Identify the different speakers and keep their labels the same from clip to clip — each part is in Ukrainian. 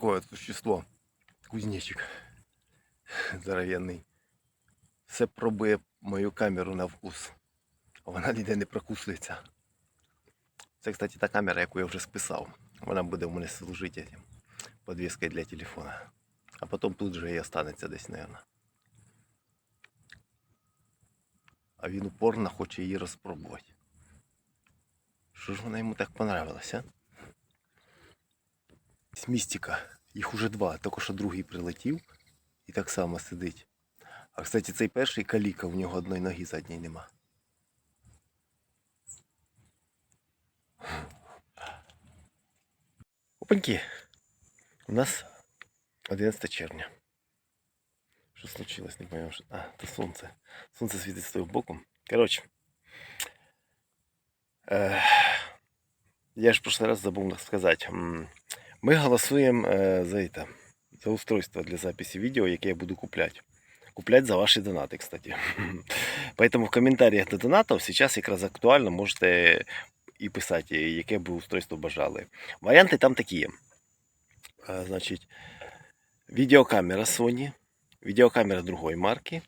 Speaker 1: такое существо. Кузнечик. Здоровенний. Все пробує мою камеру на вкус. Вона ніде не прокусується. Це, кстати, та камера, яку я вже списав. Вона буде в мене служити подвіскою для телефона. А потім тут же і останеться десь, мабуть. А він упорно хоче її розпробувати. Що ж вона йому так понравилася? Містика. Їх уже два, тільки що другий прилетів і так само сидить. А кстати, цей перший каліка, у нього одної ноги задньої нема. Опаньки. У нас 11 червня. Що случилось, не пойму. Що... А, це сонце. Сонце світить з того боку. Коротше. Е... Я ж в прошлый раз забув сказати. Ми голосуємо е, за это, за устройство для записи відео, яке я буду купляти. Куплять за ваші донати, кстати. Поэтому в комментариях до донатов сейчас якраз актуально можете і писати, яке б ви устройство бажали. Варіанти там такі. Е, Значить, відеокамера Sony, відеокамера другої марки,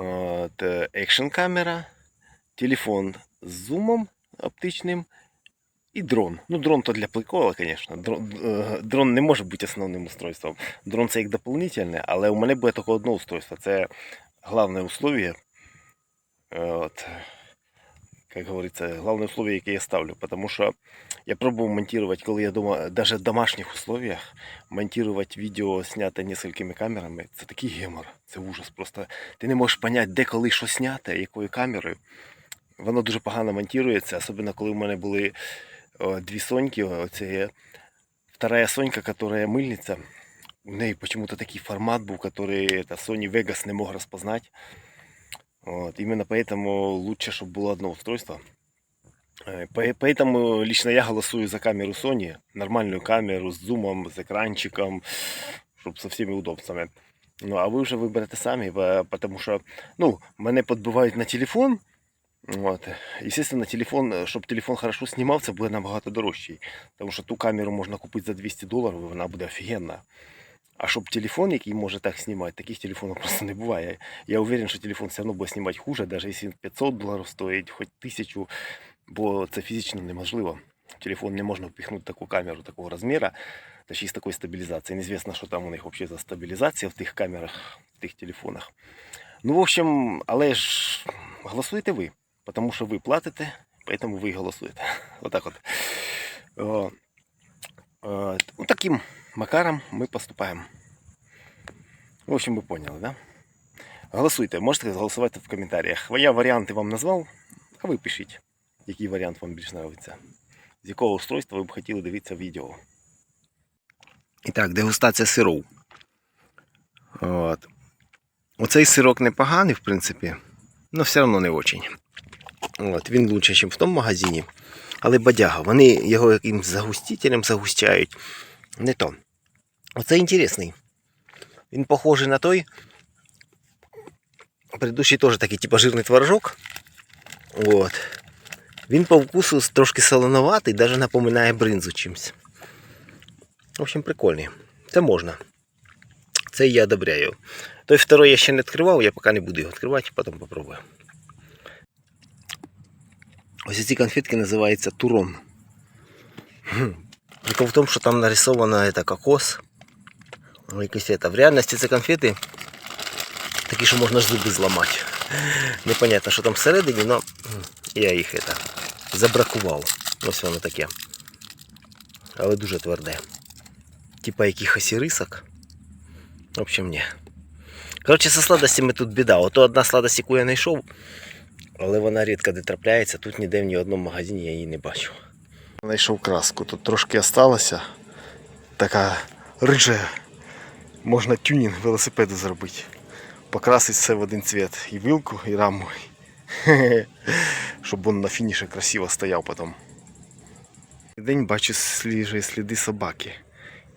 Speaker 1: е, екшн камера, телефон з зумом оптичним і дрон. Ну, дрон то для прикола, звісно. Дрон, е, дрон не може бути основним устройством. Дрон це як дополнительне, але у мене буде тільки одне устройство. Це головне условие. Е, От, как говорится, главное условие, яке я ставлю. Потому что я пробовал монтировать, коли я дома, даже в домашніх условиях, монтировать видео, снято несколькими камерами, це такий гемор, це ужас. Просто ти не можеш понять, де коли що зняти, якою камерою. Воно дуже погано монтується, особливо коли в мене були о, дві соньки. Оце є вторая сонька, которая мильниця. У неї почему-то такий формат був, который это Sony Vegas не мог розпознати. Вот, именно поэтому лучше, чтобы было одно устройство. Э, по- Поэтому лично я голосую за камеру Sony, нормальную камеру с зумом, с экранчиком, чтобы со всеми удобствами. Ну, а ви вже виберете самі, бо- потому що, ну, мене підбивають на телефон. От. Естественно, телефон, щоб телефон хорошо знімав, це буде набагато дорожчий. Тому що ту камеру можна купити за 200 доларів, і вона буде офігенна. А щоб телефон, який може так знімати, таких телефонів просто не буває. Я уверен, що телефон все одно буде знімати хуже, навіть якщо він 500 доларів стоїть, хоч 1000, бо це фізично неможливо. Телефон не можна впихнути таку камеру такого розміру, та ще й з такою стабілізацією. Неізвісно, що там у них взагалі за стабілізація в тих камерах, в тих телефонах. Ну, в общем, але ж голосуєте ви, тому що ви платите, тому ви і голосуєте. Отак от. О, о, ну, таким макаром ми поступаємо. В общем, ви поняли, да? Голосуйте, можете голосувати в коментарях. Я варіанти вам назвав, а ви пишіть, який варіант вам більш подобається. З якого устройства ви б хотіли дивитися відео. І так, дегустація сиров. От. Оцей сирок непоганий, в принципі, але все одно не очень. От, він лучше, ніж в тому магазині. Але бадяга, вони його якимсь загустителем загущають. Не то. Оце інтересний. Він похожий на той. Предыдущий теж такий, типа жирний творожок. От. Він по вкусу трошки солоноватий, навіть напоминає бринзу чимось. В общем, прикольний. Це можна. Це я одобряю. Той второй я ще не відкривав, я поки не буду його відкривати, потім попробую. Ось ці конфетки називаються турон. Хм. Прикол в тому, що там нарисовано это кокос. Ну, якось это. В реальності це конфети такі, що можна ж зуби зламати. Непонятно, що там всередині, але я їх это, забракував. Ось воно таке. Але дуже тверде. Типа якихось рисок. В общем, ні. Коротше, со сладостями тут біда. Ото одна сладость, яку я знайшов, Але вона рідко де трапляється. Тут ніде в ні одному магазині я її не бачу. Знайшов краску, тут трошки осталося. Така рижа. Можна тюнінг велосипеду зробити. Покрасити все в один цвет. І вилку, і раму. Щоб він на фініші красиво стояв потім. День бачу сліжі сліди собаки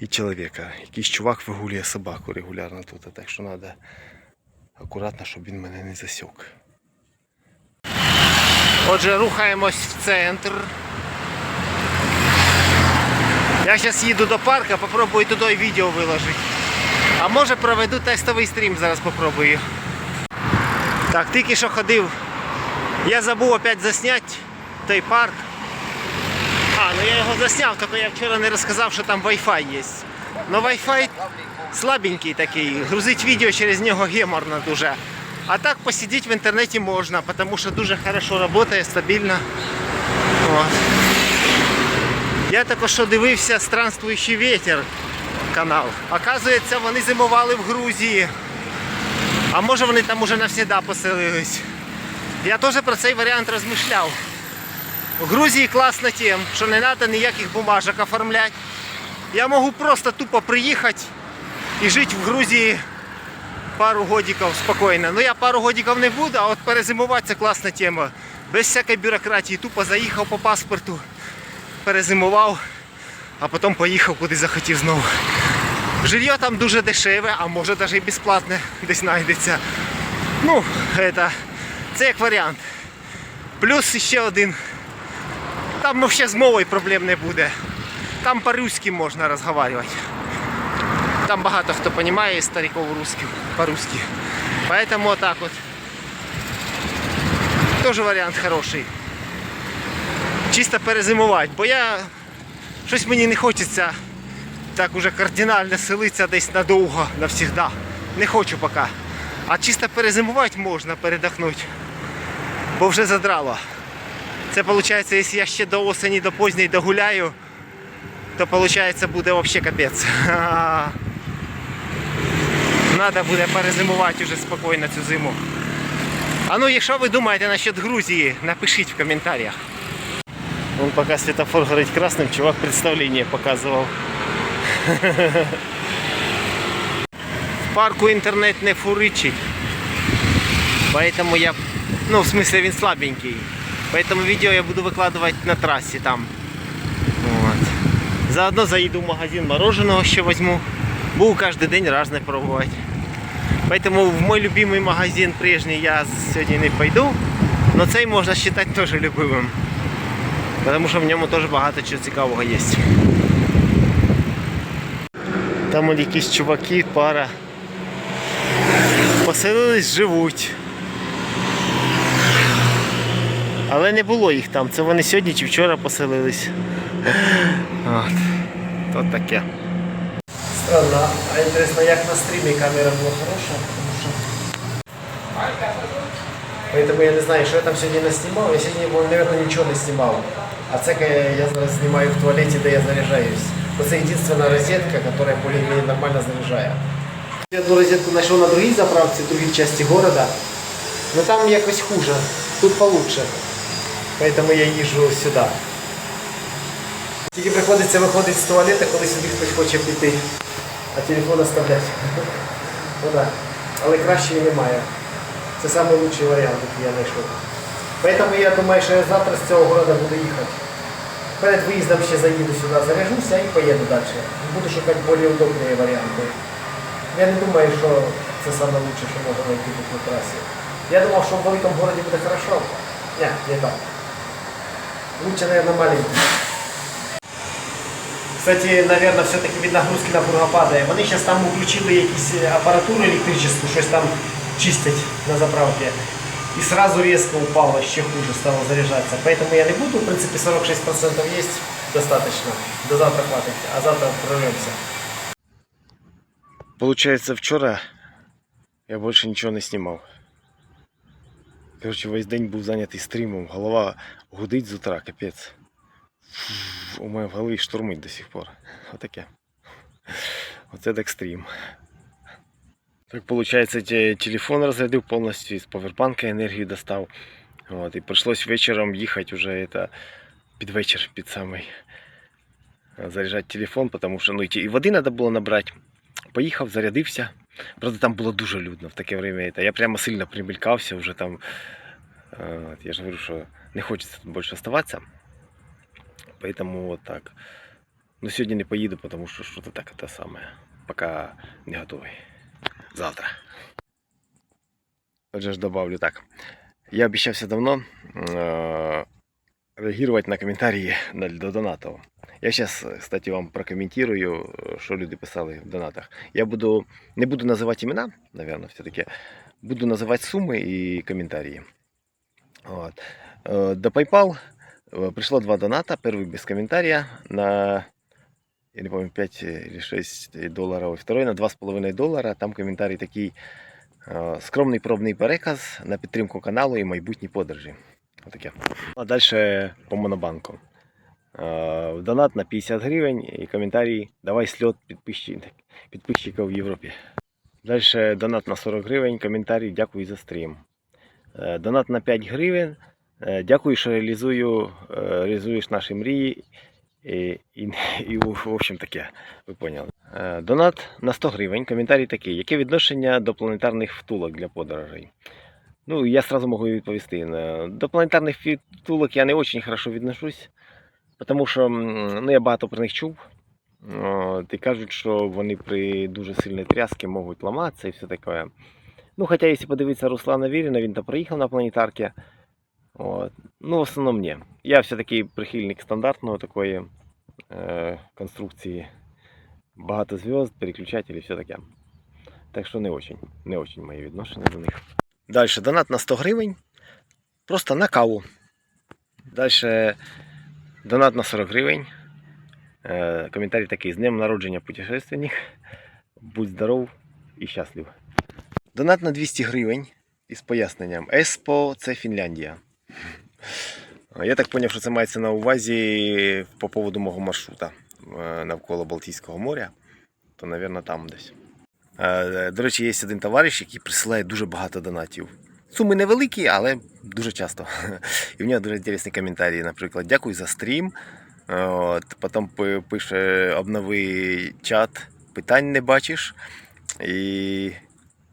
Speaker 1: і чоловіка. Якийсь чувак вигулює собаку регулярно тут, так що треба акуратно, щоб він мене не засік. Отже, рухаємось в центр.
Speaker 2: Я зараз їду до парка, попробую туди відео виложити. А може проведу тестовий стрім, зараз попробую. Так, тільки що ходив. Я забув опять засняти той парк. А, ну я його засняв, тільки я вчора не розказав, що там Wi-Fi є. Ну Wi-Fi слабенький такий. Грузить відео через нього геморно дуже. А так посидіти в інтернеті можна, тому що дуже хорошо працює, стабільно. От. Я також дивився Странствуючий вітер канал. Оказується, вони зимували в Грузії. А може вони там уже навсегда поселились. Я теж про цей варіант розмишляв. В Грузії класно тим, що не треба ніяких бумажок оформляти. Я можу просто тупо приїхати і жити в Грузії пару годиків спокійно. Ну я пару годиків не буду, а от перезимувати це класна тема. Без всякої бюрократії. Тупо заїхав по паспорту, перезимував, а потім поїхав куди захотів знову. Жилье там дуже дешеве, а може навіть і безплатне десь знайдеться. Ну, это, це як варіант. Плюс ще один. Там взагалі з мовою проблем не буде. Там по-русски можна розмовляти. Там багато хто розуміє із стариків по-русски. Поэтому так вот. Тоже варіант хороший. Чисто перезимувати, бо я щось мені не хочеться так уже кардинально селитися десь надовго, навсігда. Не хочу поки. А чисто перезимувати можна, передохнути. Бо вже задрало. Це виходить, якщо я ще до осені, до поздньої догуляю, то виходить буде взагалі капець. Треба буде перезимувати вже спокійно цю зиму. А ну, якщо ви думаєте насчет Грузії, напишіть в коментарях. Вон пока светофор горит красным, чувак представление показывал. В парку интернет не фуричить. Поэтому я... Ну, в смысле, він слабенький. Поэтому видео я буду выкладывать на трассе там. Вот. Заодно заїду в магазин мороженого ще возьму. Буду кожен день разне пробувати. Поэтому в мой любимый магазин прежний я сьогодні не пойду. Но цей можна вважати теж любимим. Тому що в ньому теж багато чого цікавого є. Там от якісь чуваки, пара. Поселились, живуть. Але не було їх там. Це вони сьогодні чи вчора поселились. От. То таке. Странно, а інтересно, як на стрімі камера була хороша, тому що. Поэтому я не знаю, що я там сьогодні не знімав. Я сьогодні, мабуть, нічого не знімав. А це ка- я зараз знімаю в туалеті, де я заряджаюсь. Бо це єдина розетка, яка більш-менш нормально заряджає. Я одну розетку знайшов на другій заправці, в другій частині міста. Но там якось хуже. Тут получше. Поэтому я їжджу сюди. Тільки приходиться виходити з туалету, коли сюди хтось хоче піти, а телефон оставляти. Ну да. Але кращої немає. Це найкращий варіант, який я знайшов. Поэтому я думаю, що я завтра з цього города буду їхати. Перед виїздом ще заїду сюди, заряжуся і поїду далі. Буду шукати більш удобні варіанти. Я не думаю, що це найкраще, що можна знайти тут на трасі. Я думав, що в великому городі буде хорошо. Ні, не так. Лучше, наверное, маленький. Кстати, наверное, все-таки від нагрузки напруга падає. Вони зараз там включили якісь апаратуру електричну, щось там чистять на заправці. І сразу резко упало, ще хуже стало заряджатися. Поэтому я не буду, в принципе, 46% есть достаточно. До завтра хватит, а завтра прорвемся. Получается, вчора я більше нічого не знімав. Короче, весь день був зайнятий стрімом, голова гудить з утра, капець. У мене в голові штурмить до сих пор. Отаке. Оце так стрім. Так виходить, телефон розрядив повністю, з павербанка енергію достав. От, і прийшлось вечором їхати вже это, під вечір, під самий е, заряджати телефон, тому що ну, і води треба було набрати. Поїхав, зарядився. Правда, там було дуже людно в таке время. Я прямо сильно примелькався вже там. Е, от, Я ж говорю, що не хочеться тут більше оставатися. Поэтому вот так. Но сегодня не поеду, потому что что-то так это самое. Пока не готовый. Завтра. Отже ж добавлю так. Я обіцявся давно е-
Speaker 1: реагувати на коментарі на- до донатів. Я зараз, кстати, вам прокоментую, що люди писали в донатах. Я буду не буду називати імена, напевно, все-таки. Буду називати суми і коментарі. От. Е, До PayPal е, прийшло два доната. Перший без коментаря на, я не пам'ятаю, 5 или 6 доларів, второй на 2,5 долара. Там коментарій такий е, скромний пробний переказ на підтримку каналу і майбутні подорожі. Отаке. А далі по монобанку. Е, Донат на 50 гривень і коментарій Давай сльот підписчиків, в Європі. Далі донат на 40 гривень, коментарій Дякую за стрім. Е, Донат на 5 гривень. Е, Дякую, що реалізую, е, реалізуєш наші мрії. І, і, і в общем таке, ви поняли. Е, Донат на 100 гривень. Коментарій такий. Яке відношення до планетарних втулок для подорожей? Ну, я сразу можу відповісти. До планетарних втулок я не дуже хорошо відношусь, тому що ну, я багато про них чув. От, і кажуть, що вони при дуже сильній трясці можуть ламатися і все таке. Ну, хоча, якщо подивитися Руслана Віріна, він то проїхав на планетарці. От. Ну, в основному ні. Я все-таки прихильник стандартної такої е, конструкції. Багато зв'язд, переключателі, все таке. Так що не очень, не очень мої відношення до них. Далі донат на 100 гривень. Просто на каву. Далі донат на 40 гривень. Е, коментарій такий: з днем народження путешественник. Будь здоров і щаслив. Донат на 200 гривень із поясненням. Еспо це Фінляндія. Я так зрозумів, що це мається на увазі по поводу мого маршрута е, навколо Балтійського моря. То, мабуть, там десь. Е, До речі, є один товариш, який присилає дуже багато донатів. Суми невеликі, але дуже часто. І в нього дуже інтересні коментарі. Наприклад, дякую за стрім. От, потім пи- пише обнови чат, питань не бачиш. І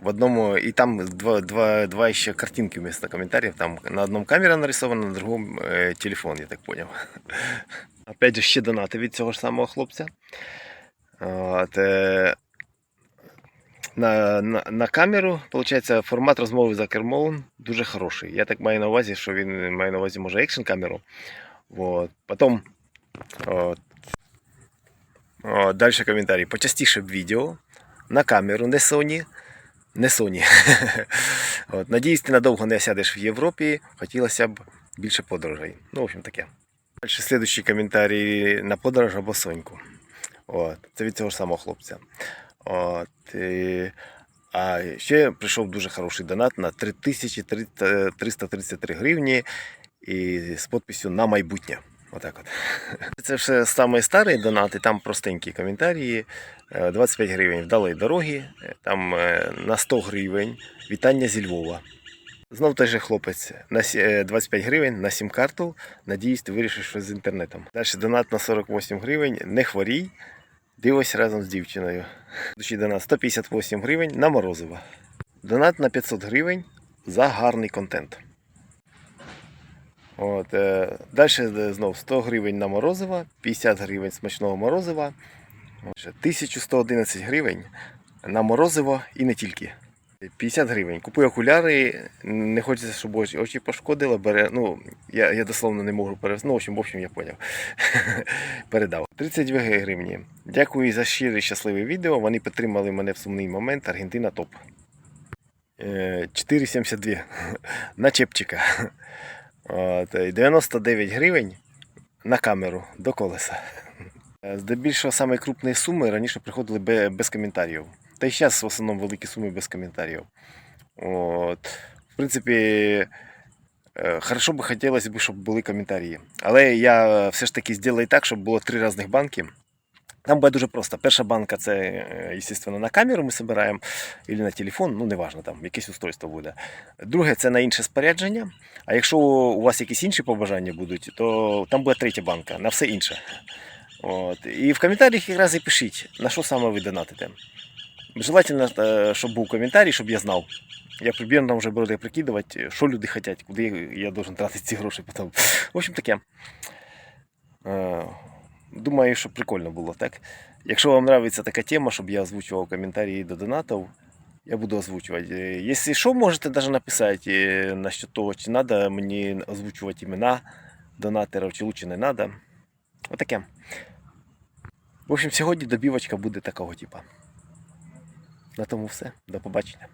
Speaker 1: в одному, і там два, два, два ще картинки вместо коментарів. Там на одному камера нарисована, на другому е, телефон, я так поняв. Опять же, ще донати від цього ж самого хлопця. От, е, на, на, на камеру, виходить, формат розмови за кермом дуже хороший. Я так маю на увазі, що він має на увазі, може, екшн камеру. Вот. Потім от, от, далі коментарі. Почастіше б відео на камеру, не Sony. Не Sony. От, надіюсь, ти надовго не сядеш в Європі. Хотілося б більше подорожей. Ну, в общем, таке. Далі слідуючий коментарі на подорож або Соньку. От, це від цього ж самого хлопця. От, і, а ще прийшов дуже хороший донат на 3333 гривні і з підписю на майбутнє. Отак от. Це все саме старий донат, і там простенькі коментарі. Е, 25 гривень вдалої дороги, е, там е, на 100 гривень вітання зі Львова. Знов той же хлопець на е, 25 гривень на сім-карту. Надіюсь, ти вирішиш щось з інтернетом. Далі донат на 48 гривень. Не хворій. Дивись разом з дівчиною. Слідуючий донат 158 гривень на морозиво. Донат на 500 гривень за гарний контент. От, е, далі знов 100 гривень на морозиво, 50 гривень смачного морозива, 1111 гривень на морозиво і не тільки. 50 гривень. Купуй окуляри, не хочеться, щоб очі, пошкодили, бере. Ну, я, я дословно не можу перевести. Ну, в общем, в общем, я поняв. Передав. 32 гривні. Дякую за щире щасливе відео. Вони підтримали мене в сумний момент. Аргентина топ. Е, 4,72 на чепчика. От, 99 гривень на камеру до колеса. Е, Здебільшого саме крупні суми раніше приходили без коментарів. Та й зараз в основному великі суми без коментарів. От. В принципі, е, хорошо би хотілося б, щоб були коментарі. Але я все ж таки зроблю так, щоб було три різних банки. Там буде дуже просто. Перша банка це, е, звісно, на камеру ми збираємо, або на телефон, ну неважно, там якесь устройство буде. Друге це на інше спорядження. А якщо у вас якісь інші побажання будуть, то там буде третя банка на все інше. От. І в коментарях якраз і пишіть, на що саме ви донатите. Желательно, е, щоб був коментарій, щоб я знав. Я примерно вже буду прикидувати, що люди хочуть, куди я должен тратити ці гроші потім. В общем таке. Думаю, що прикольно було, так? Якщо вам подобається така тема, щоб я озвучував коментарі до донатів, я буду озвучувати. Якщо що, можете навіть написати е, насчет того, чи треба мені озвучувати імена донатерів, чи лучше не треба. Отаке. В общем, сьогодні добівочка буде такого типу. На тому все. До побачення.